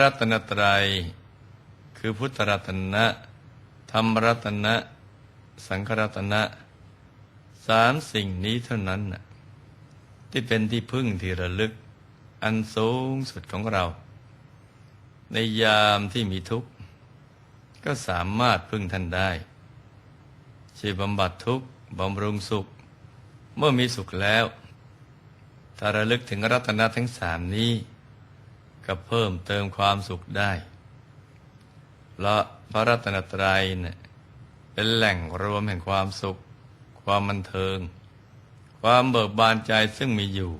รัตนตรัย คือพุทธรัตนะ ธรรมรัตนะ สังฆรัตนะสามสิ่งนี้เท่านั้นที่เป็นที่พึ่งที่ระลึก อันสูงสุดของเรา ในยามที่มีทุกข์ ก็สามารถพึ่งท่านได้ช่วยบำบัดทุกข์บำรุงสุข เมื่อมีสุขแล้ว ถ้าระลึกถึงรัตนะทั้งสามนี้ ก็เพิ่มเติมความสุขได้เพราะพระรัตนตรัยเนี่ยเป็นแหล่งรวมแห่งความสุข ความบันเทิง ความเบิกบานใจซึ่งมีอยู่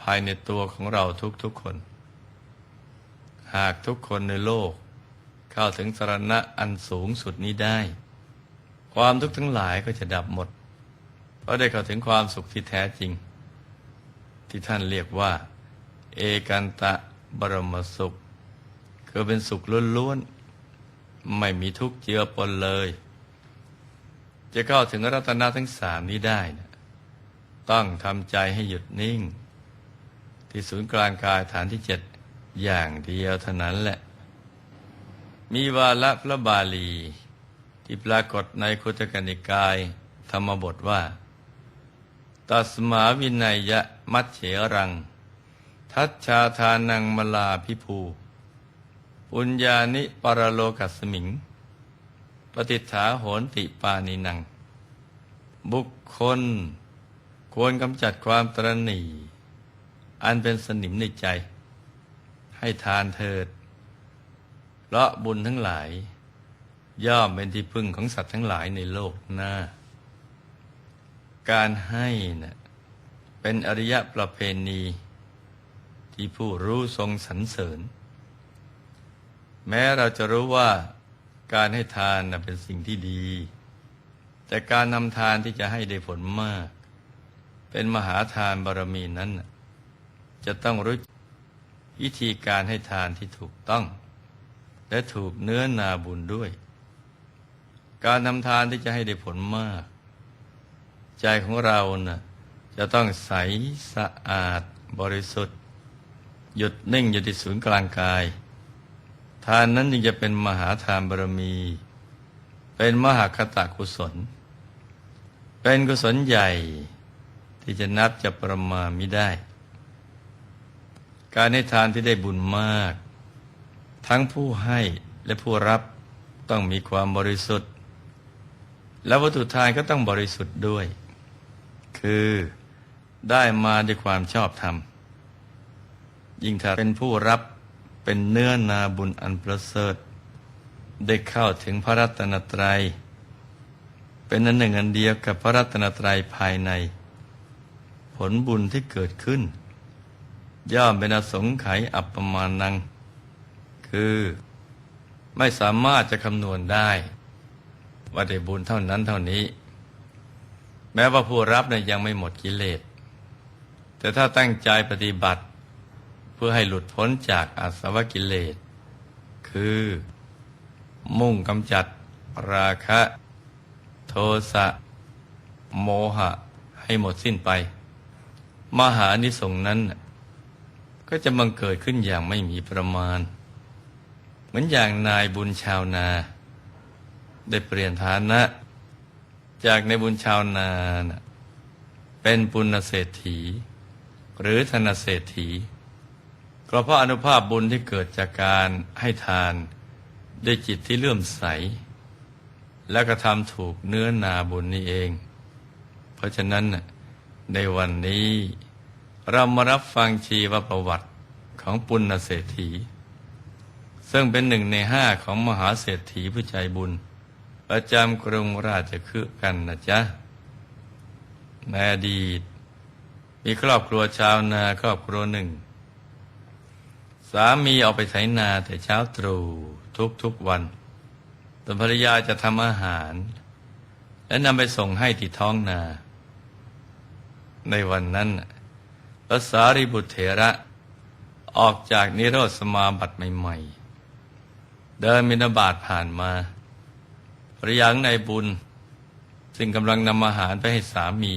ภายในตัวของเราทุกๆคน หากทุกคนในโลก เข้าถึงสรณะอันสูงสุดนี้ได้ ความทุกข์ทั้งหลายก็จะดับหมด เพราะได้เข้าถึงความสุขที่แท้จริง ที่ท่านเรียกว่า เอกันตะ บรมสุข คือเป็นสุขล้วนๆ ไม่มีทุกข์เจือปนเลย จะเข้าถึงรัตนะทั้งสามนี้ได้นะต้องทำใจให้หยุดนิ่ง ที่ศูนย์กลางกายฐานที่เจ็ดอย่างเดียวเท่านั้นแหละ มีวาระพระบาลี ที่ปรากฏในคุตกนิกาย ธรรมบทว่าตัสมาวินัยยะมัจเฉรัง ทัชชาทานังมลาพิภู ปุญญานิปรโลกัสมิง ปฏิฐาโหนติปานินัง บุคคล ควรกำจัดความตรณีอันเป็นสนิมในใจ ให้ทานเถิด เพราะบุญทั้งหลาย ย่อมเป็นที่พึ่งของสัตว์ทั้งหลายในโลกหน้า การให้นะ่ะเป็นอริยะประเพณี ที่ผู้รู้ทรงสรรเสริญ แม้เราจะรู้ว่าการให้ทานเป็นสิ่งที่ดี แต่การนำทานที่จะให้ได้ผลมาก เป็นมหาทานบารมีนั้น จะต้องรู้วิธีการให้ทานที่ถูกต้อง และถูกเนื้อนาบุญด้วย การทำทานที่จะให้ได้ผลมาก ใจของเรานะ่ะจะต้องใสสะอาดบริสุทธิ์ หยุดนิ่งอยู่ที่ศูนย์กลางกาย ทานนั้นจึงจะเป็นมหาทานบารมี เป็นมหาคตากุศล เป็นกุศลใหญ่ที่จะนับจะประมาณไม่ได้ การให้ทานที่ได้บุญมาก ทั้งผู้ให้และผู้รับต้องมีความบริสุทธิ์ และวัตถุทานก็ต้องบริสุทธิ์ด้วย คือได้มาด้วยความชอบธรรม ยิ่งถ้าเป็นผู้รับเป็นเนื้อนาบุญอันประเสริฐ ได้เข้าถึงพระรัตนตรัย เป็นอันหนึ่งอันเดียวกับพระรัตนตรัยภายใน ผลบุญที่เกิดขึ้น ย่อมเป็นอสงไขยอัปปมานัง คือไม่สามารถจะคำนวณได้ ว่าได้บุญเท่านั้นเท่านี้ แม้ว่าผู้รับเนี่ยยังไม่หมดกิเลสแต่ถ้าตั้งใจปฏิบัติ พื่อให้หลุดพ้นจากอาสวะกิเลส คือ มุ่งกำจัดราคะ โทสะ โมหะ ให้หมดสิ้นไป มหานิสงนั้น ก็จะบังเกิดขึ้นอย่างไม่มีประมาณ เหมือนอย่างนายบุญชาวนา ได้เปลี่ยนฐานะ จากในบุญชาวนานเป็นปุณเศรษฐี หรือธนเศรษฐี ก็เพราะอนุภาพบุญที่เกิดจากการให้ทานด้วยจิตที่เลื่อมใส และกระทำถูกเนื้อนาบุญนี่เอง เพราะฉะนั้นในวันนี้เรามารับฟังชีวประวัติของปุณณเศรษฐี ซึ่งเป็นหนึ่งในห้าของมหาเศรษฐีผู้ใจบุญ ประจำกรุงราชคฤห์กันนะจ๊ะในอดีต มีครอบครัวชาวนาครอบครัวหนึ่ง สามีออกไปไถนาแต่เช้าตรู่ทุกๆวันตนภรรยาจะทำอาหาร และนำไปส่งให้ที่ท้องนา ในวันนั้นพระสารีบุตรเถระออกจากนิโรธสมาบัติใหม่ ๆ เดินมินาบาตผ่านมาภรยาของนบุญ ซึ่งกำลังนำอาหารไปให้สามี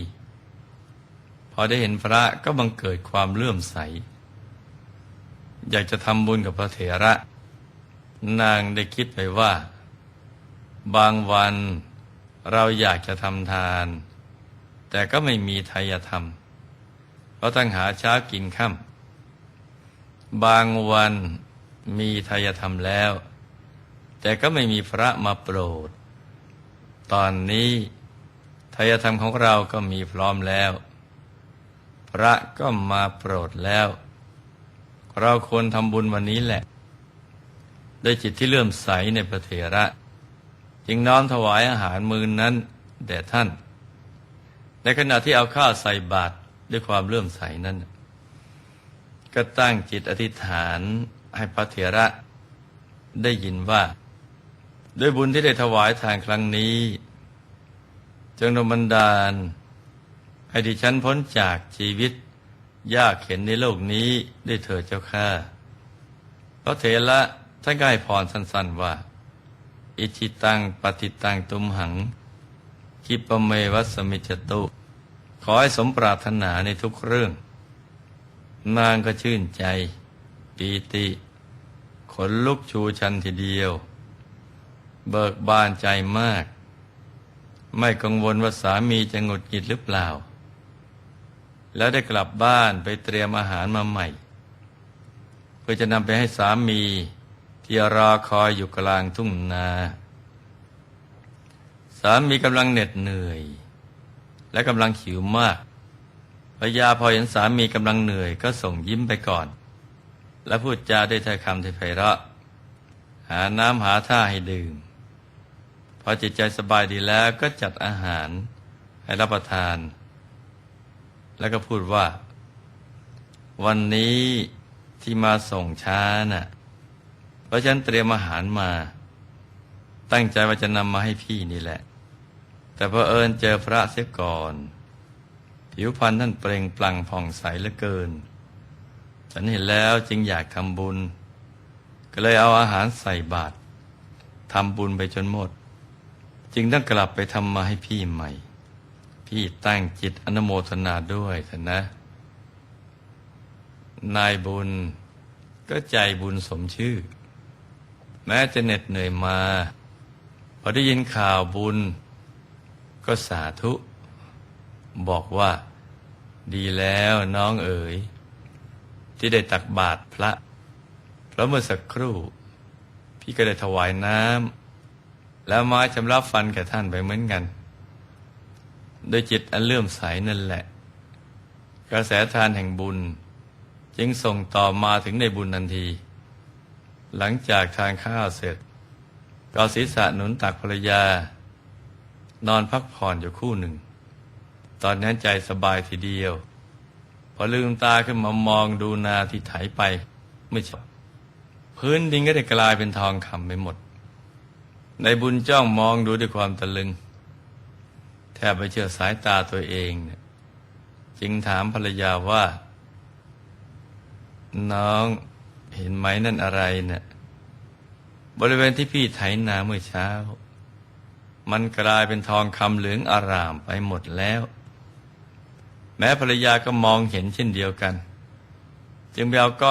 พอได้เห็นพระก็บังเกิดความเลื่อมใส อยากจะทำบุญกับพระเถระ นางได้คิดไปว่า บางวันเราอยากจะทำทาน แต่ก็ไม่มีทายธรรม เพราะตั้งหาเช้ากินค่ำบางวันมีทายธรรมแล้ว แต่ก็ไม่มีพระมาโปรด ตอนนี้ทายธรรมของเราก็มีพร้อมแล้ว พระก็มาโปรดแล้ว เราควรทำบุญวันนี้แหละ ด้วยจิตที่เลื่อมใสในพระเถระ จึงน้อมถวายอาหารมือนั้นแด่ท่าน ในขณะที่เอาข้าวใส่บาตรด้วยความเลื่อมใสนั้น ก็ตั้งจิตอธิษฐานให้พระเถระได้ยินว่า ด้วยบุญที่ได้ถวายทานครั้งนี้ จงดลบันดาลให้ดิฉันพ้นจากชีวิต ยากเข็นในโลกนี้ด้วยเถิดเจ้าข้าพระเถระท่านก็ให้พรสั้นๆว่า อิจิตังปฏิตังตุมหังคิปเมวัสมิจตุ ขอให้สมปรารถนาในทุกเรื่อง นางก็ชื่นใจปีติขนลุกชูชันทีเดียว เบิกบานใจมาก ไม่กังวลว่าสามีจะหงุดหงิดหรือเปล่า แล้วได้กลับบ้านไปเตรียมอาหารมาใหม่ เพื่อจะนำไปให้สามีที่รอคอยอยู่กลางทุ่งนา สามีกำลังเหน็ดเหนื่อย และกำลังหิวมากภรรยาพอเห็นสามีกำลังเหนื่อย ก็ส่งยิ้มไปก่อน และพูดจาด้วยถ้อยคำที่ไพเราะ หาน้ำหาท่าให้ดื่ม พอจิตใจสบายดีแล้วก็จัดอาหารให้รับประทาน แล้วก็พูดว่า วันนี้ที่มาส่งช้าน่ะ เพราะฉันเตรียมอาหารมา ตั้งใจว่าจะนำมาให้พี่นี่แหละ แต่พอเอิญเจอพระเสียก่อน ผิวพรรณท่านเปล่งปลั่งผ่องใสเหลือเกิน ฉันเห็นแล้วจึงอยากทำบุญ ก็เลยเอาอาหารใส่บาตรทำบุญไปจนหมด จึงต้องกลับไปทำมาให้พี่ใหม่ พี่ตั้งจิตอนุโมทนาด้วยเถอะนะ นายบุญก็ใจบุญสมชื่อ แม้จะเหน็ดเหนื่อยมา พอได้ยินข่าวบุญ ก็สาธุ บอกว่า ดีแล้วน้องเอ๋ย ที่ได้ตักบาตรพระเพราะเมื่อสักครู่ พี่ก็ได้ถวายน้ำแล้วไม้ชำระฟันแก่ท่านไปเหมือนกัน โดยจิตอันเลื่อมใสนั่นแหละ กระแสทานแห่งบุญ จึงส่งต่อมาถึงในบุญทันที หลังจากทานข้าวเสร็จก็ศีรษะหนุนตักภรรยา นอนพักผ่อนอยู่คู่หนึ่ง ตอนนั้นใจสบายทีเดียว พอลืมตาขึ้นมามองดูนาที่ไถไปไม่ใช่พื้นดินก็ได้กลายเป็นทองคำไปหมด ในบุญจ้องมองดูด้วยความตะลึง ทบไม่เชื่อสายตาตัวเองเนี่ยจึงถามภรรยาว่า น้องเห็นไหมนั่นอะไรเนะี่ยบริเวณที่พี่ไถนาเมื่อเช้า มันกลายเป็นทองคำเหลืองอารามไปหมดแล้ว แม้ภรรยาก็มองเห็นเช่นเดียวกัน จึงไปเอาก้อน